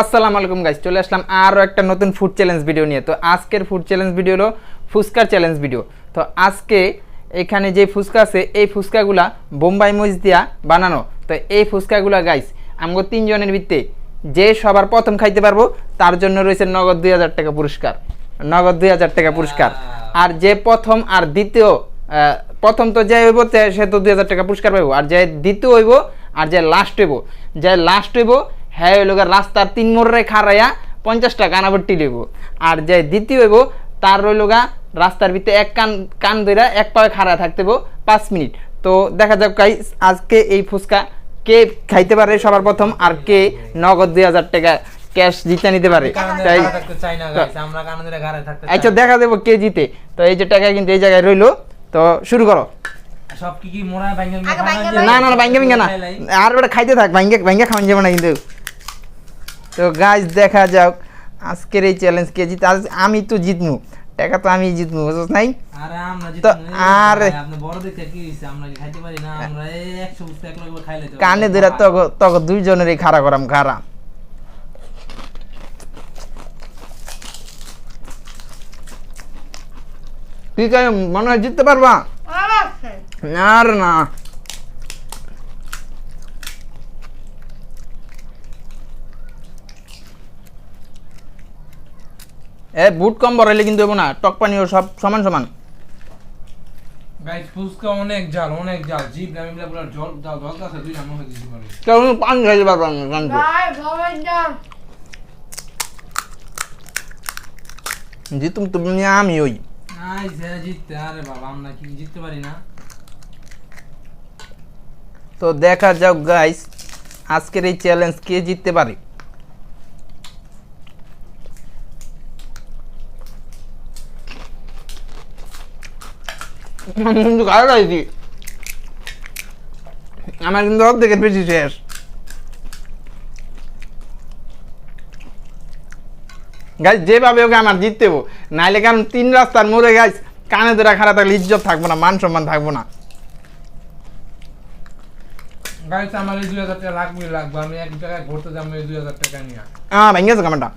আসসালামু আলাইকুম গাইস চলে আসলাম আরও একটা নতুন ফুড চ্যালেঞ্জ ভিডিও নিয়ে। তো আজকের ফুড চ্যালেঞ্জ ভিডিও হলো ফুচকার চ্যালেঞ্জ ভিডিও তো আজকে এখানে যে ফুচকা আছে এই ফুচকাগুলা বোম্বাই মরিচ দিয়া বানানো। তো এই ফুচকাগুলা গাইস আমগো তিনজনের ভিত্তে যে সবার প্রথম খাইতে পারব তার জন্য রয়েছে নগদ দুই হাজার টাকা পুরস্কার। নগদ দুই হাজার টাকা পুরস্কার। আর যে প্রথম আর দ্বিতীয় প্রথম তো যে হইব তে- সে তো দুই হাজার টাকা পুরস্কার পাইব। আর যে দ্বিতীয় হইব আর যে লাস্ট হইব। যে লাস্ট হইব হ্যাঁ হইল গিয়া রাস্তার তিন মোড়ে খারাইয়া পঞ্চাশ টাকা আনাবটি লইব। আর যে দ্বিতীয় হইব তার রইল গা রাস্তার ভিতরে এক কান কান ধইরা এক পায়ে খাড়া থাকতে পাঁচ মিনিট। তো দেখা যাক গাইস আজকে এই ফুচকা কে খাইতে পারে সবার প্রথম আর কে নগদ দুই হাজার টাকা ক্যাশ জিতে নিতে পারে। তাই আচ্ছা দেখা দেবো কে জিতে। তো এই যে টাকা কিন্তু এই জায়গায় রইল। তো শুরু করো। সব কি কি মোড়া ভাঙ্গা না না না ভাঙ্গে ভাঙ্গে না। আর ওটা খাইতে থাক ভাঙ্গে ভাঙ্গে খাওয়ান যাবে না কিন্তু। তো গাছ দেখা যাক। আজকের এই চ্যালেঞ্জ কে জিত আজ আমি তো জিতমু। টাকা তো আমি জিতমু বুঝছ নাই? আরে আমরা তো জিতবো না, আরে- ভাই, আপনি বড় দেখে কি হইছে? আমরা কি খাইতে পারি না? আমরা 100 বুঝতে এক লগে খাইলে তো কানে ধরে তক তক দুইজনেরই খাড়া করাম খাড়া। ঠিক আছে মনে হয় জিততে পারবা? আর না। এ বুট কম বড়াইলে কিন্তু হব না টক পানিও সব সমান সমান। গাইস ফুসকা অনেক জাল অনেক জাল। পুরো জল জল নাম হয়ে দিছি পারে পান খাইতে পারবা না। জানতো জিতুম তুমি আমি ওই। আই জিততে আরে বাবা আমরা কি জিততে পারি না? তো দেখা যাক গাইস আজকের এই চ্যালেঞ্জ কে জিততে পারে। কিন্তু গায়ে গাইছি আমার কিন্তু অর্ধেকের বেশি শেষ। গাইস যেভাবে ওকে আমার জিততে হব নাইলে কারণ তিন রাস্তার মোড়ে গাইস কানে ধরা খারাপ থাকলে ইজ্জত থাকব না মান সম্মান থাকব না। আমার এই 2000 টাকা লাগবে লাগবে। আমি এক জায়গায় ঘুরতে যাব এই 2000 টাকা নিয়ে। ভেঙেছে কামানটা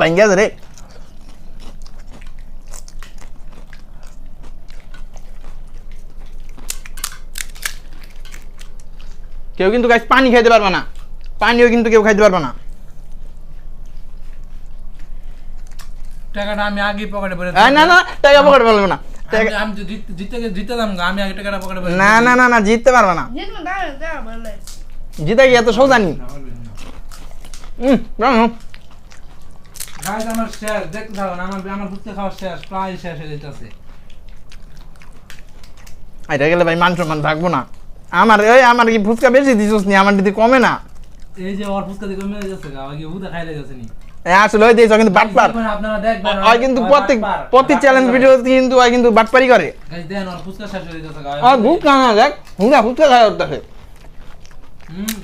ভেঙেছে রে। কেউ কিন্তু গাছ পানি খাইতে পারবে না। পানিও কিন্তু কেউ খাইতে পারবে না। টাকাটা আমি আগে পকেটে ভরে না না টাকা পকেটে পারবে না। আমি- জিত- জিতে আমি আগে টাকাটা পকেটে ভরে না না না না জিততে পারবে না। জিতে গিয়ে এত সোজা নি। হুম আমার শেষ দেখতে থাকুন আমার আমার ফুচকা খাওয়া শেষ প্রায় শেষ হয়ে যেতেছে এটা গেলে ভাই মান সম্মান থাকব না। আমার ওই আমার কি ফুচকা বেশি দিছিস নি? আমার দিদি কমে না। এই যে ওর ফুচকা মেরে যাচ্ছে গা আগে হুদা খাইলে যাচ্ছে নি? আসলে ওই দিয়েছ কিন্তু বাটপার। দেখবেন আপনারা দেখবেন ওই কিন্তু প্রত্যেক প্রতি চ্যালেঞ্জ ভিডিও কিন্তু ওই কিন্তু বাটপারি করে। গাইস দেন ওর ফুচকা শেষ হয়ে যাচ্ছে গা আর ভুট না না দেখ হুঙ্গা ফুচকা খায় ওর হুম।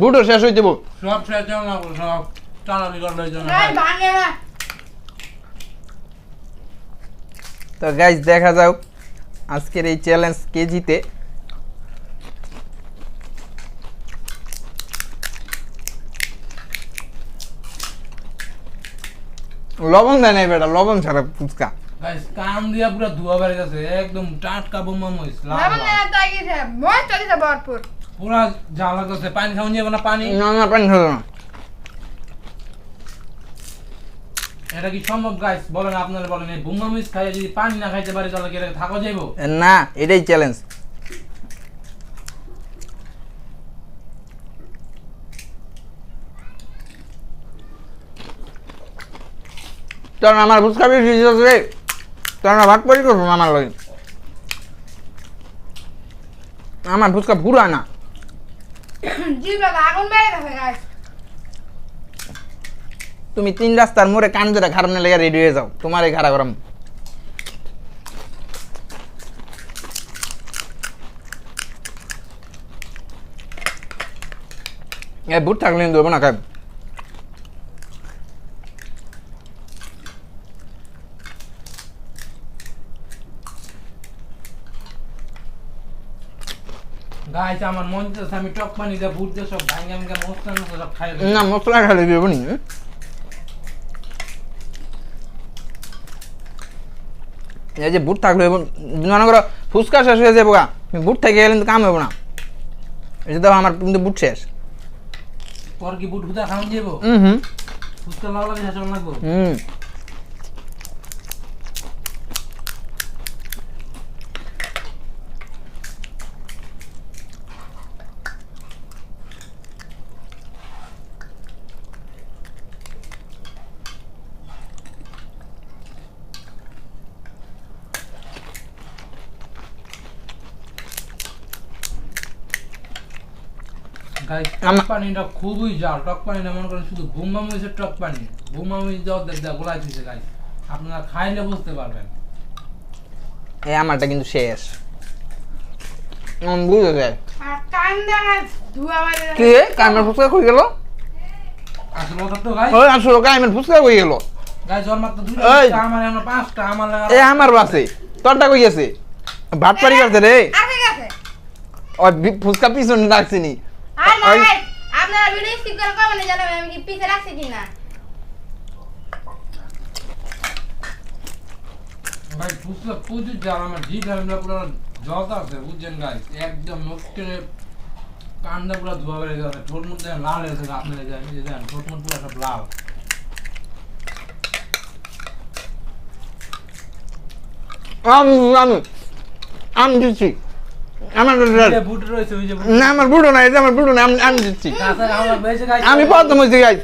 ভুটও শেষ হয়ে যাব। সব শেষ হয়ে না সব টানাবি করল এই জন্য তো গাইজ দেখা যাও আজকের এই চ্যালেঞ্জ কে জিতে লবণ দেয় নাই বেটা লবণ ছাড়া ফুচকা। গাইস কান দিয়া পুরো ধোয়া বেড়ে গেছে একদম টাটকা বোমা মইস লাল লাল। পুরা ঝাল লাগতেছে পানি খাওয়া যাবে না পানি? না না পানি খাব না। এটা কি সম্ভব গাইস বলেন আপনারা বলেন এই বোমা খাইয়ে যদি পানি না খাইতে পারি তাহলে কি এটা থাকা যাইবো? না এটাই চ্যালেঞ্জ কারণ আমার ফুচকা বেশি রে। কারণ ভাগ পরি করব আমার লাগে। আমার ফুচকা পুরা না। তুমি তিন রাস্তার মোড়ে কান ধরে খারাপ না লেগে রেডি হয়ে যাও। তোমার এই খারাপ গরম। এ বুট থাকলে দেবো না খাই। গাইস আমার মন চাচ্ছে আমি টক পানি দিয়ে বুট দিয়ে সব ভাঙে ভাঙে মশলা মশলা সব খাই না মশলা ঢালে দেবো নি। এই যে বুট থাকলে এবার মনে করো ফুচকা শেষ হয়ে যাব গা বুট থেকে গেলে কাম হবে না। এই যে দেখো আমার কিন্তু বুট শেষ। পর কি বুট হুদা খাওয়ান যাব হুম হুম। ফুচকা লাউ লাগে শাসন লাগবো? হুম। পানিটা খুবই জাল টক পানিটা মনে করেন শুধু বুম্বা মরিচের টক পানি। বুম্বা মরিচ দেওয়া দেখ দেখ গোলাই দিছে গাইস আপনারা খাইলে বুঝতে পারবেন। এই আমারটা কিন্তু শেষ। বুঝে যায়। আর কান দেখা ধোয়া মারে কি কামের ফুচকা কই গেল? আসলে কথা তো গাইস ওই আসলে কামের ফুচকা কই গেল? গাইস ওর মাত্র দুটো আমার আমরা পাঁচটা আমার লাগা এ আমার বাসে। তোরটা কই গেছে? ভাত পারি রে। আছে গেছে। ওই ফুচকা পিছনে রাখছিনি আর ভাই আপনারা ভিডিও স্কিপ করে কমেন্টে জানাবেন আমি কি পিছে রাখছি কিনা? ভাই ফুচকা প্রচুর জাল আমার জিভ আমরা পুরো জল আছে বুঝছেন গাইস একদম মুখে কান্দা পুরো ধোয়া বেড়ে গেছে ঠোঁট মুখ দেখেন লাল হয়ে গেছে আপনারা যে দেখেন ঠোঁট মুখ পুরো সব লাল। আমি আমি আমি দিচ্ছি। আমার না আমার বুড়ো আমার বুড়ো না আমি দিচ্ছি। আমি প্রথম হয়েছি গাইজ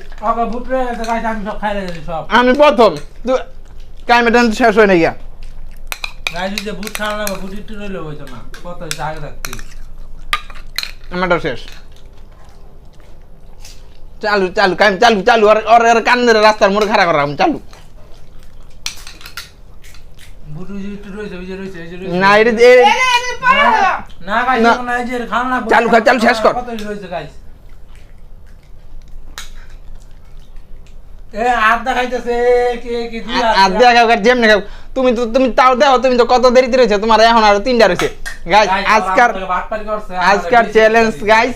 আমি প্রথম। তো কাইমেটা শেষ হয় না গিয়া আমারটা শেষ। চালু চালু চালু চালু। আর কান্দের রাস্তার মোড়ে খাড়া করা চালু বুট ওই যে একটু রয়েছে ওই যে রয়েছে এই যে রয়েছে না এটা না গাইস না। এই যে না। চালু চালু শেষ কর। কত রয়েছে গাইস তুমি তো তুমি তাও দেখো তুমি তো কত দেরিতে রয়েছে তোমার এখন আরও তিনটা রয়েছে। গাইজ Guys, আজকার আজকার চ্যালেঞ্জ গাইজ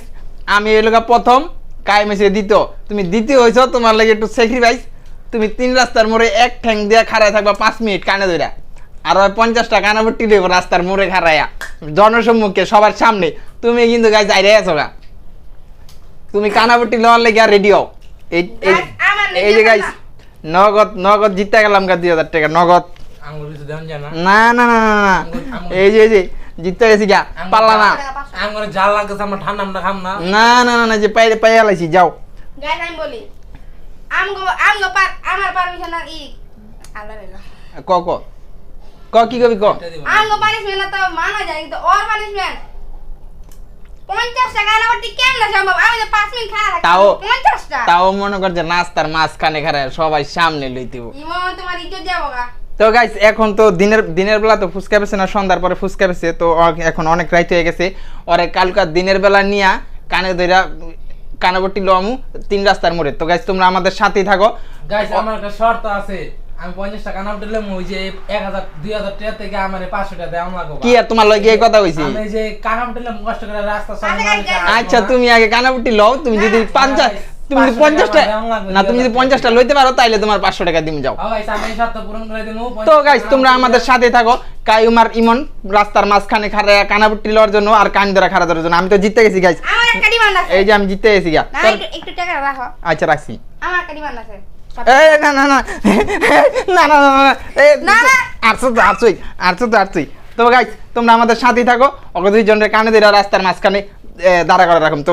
আমি এই লোকা প্রথম কাই মেসে দ্বিতীয়। তুমি দ্বিতীয় হয়েছো তোমার লাগে একটু স্যাক্রিফাইস তুমি তিন রাস্তার মোড়ে এক ঠ্যাং দিয়ে খাড়ায় থাকবা পাঁচ মিনিট কানে ধইরা। আর ওই পঞ্চাশটা কানাবট্টি লইব রাস্তার মোড়ে খাড়াইয়া। জনসম্মুখে সবার সামনে। তুমি কিন্তু গাইজ আইরে আছো গা। তুমি কানাবট্টি লওয়ার লেগে রেডি হও। এই যে না। গাইজ নগদ নগদ জিতে গেলাম গা দুই হাজার টাকা নগদ। না না না না এই যে এই যে জিততে গেছি গা। পারলা না। জাল লাগতেছে আমরা ঠান্ডা আমরা খাম না? না না না যে পাইরে পাই আলাইছি যাও। গাইস আমি বলি আমগো আমগো পার আমার পারমিশন আর ই ক ক? ক কি কবি ক? দিব। আমগো পানিশমেন্ট তো মানা যায় কিন্তু ওর পানিশমেন্ট পঞ্চাশ টাকা কেমন সম্ভব? আমি তো পাঁচ মিনিট খাওয়া তাও- পঞ্চাশটা। তাও মনে কর যে নাস্তার মাঝখানে খারায় সবাই সামনে লইতেব ইমন তোমার ইজ্জত যাব গা। তো গাইস এখন তো দিনের দিনের বেলা তো ফুচকা পেছে না সন্ধ্যার পরে ফুচকা পেছে তো এখন অনেক রাইত হয়ে গেছে। ওরে কালকা দিনের বেলা নিয়া কানে ধইরা কানাবটি লমু তিন রাস্তার মোড়ে। তো গাইস তোমরা আমাদের সাথেই থাকো। গাইস আমার একটা শর্ত আছে। আমি পঞ্চাশ টাকা নাম দিলে ওই যে এক হাজার দুই হাজার টাকা থেকে আমার পাঁচশো টাকা দেওয়া কি আর তোমার লগে কথা কইছি? আমি যে দিলে কষ্ট করে রাস্তা আচ্ছা, আচ্ছা। তুমি আগে কানাবটি লও তুমি যদি তুমি যদি পঞ্চাশটা টাকা দেওয়া লাগবে, না তুমি যদি পঞ্চাশটা লইতে পারো তাইলে তোমার পাঁচশো টাকা দিম যাও। ও guys, আমি এই শর্ত পূরণ করে দেবো তো গাইস তোমরা আমাদের সাথে থাকো। কাইমার ইমন রাস্তার মাঝখানে খাড়া কানাবটি লওয়ার জন্য আর কান ধরা খাড়া ধরার জন্য। আমি তো জিতে গেছি গাইস এই যে আমি জিতে গেছি গা। একটু একটু টাকা রাখো। আচ্ছা রাখছি। আমার একটা ডিমান্ড আছে। এই না না না। না না না না এই না, না। আটশো তো আরছোই আরছো তো আরছোই তো গাইস তোমরা আমাদের সাথেই থাকো। ওকে দুইজনের কানে দিলে রাস্তার মাঝখানে দাঁড়া করে রাখুন। তো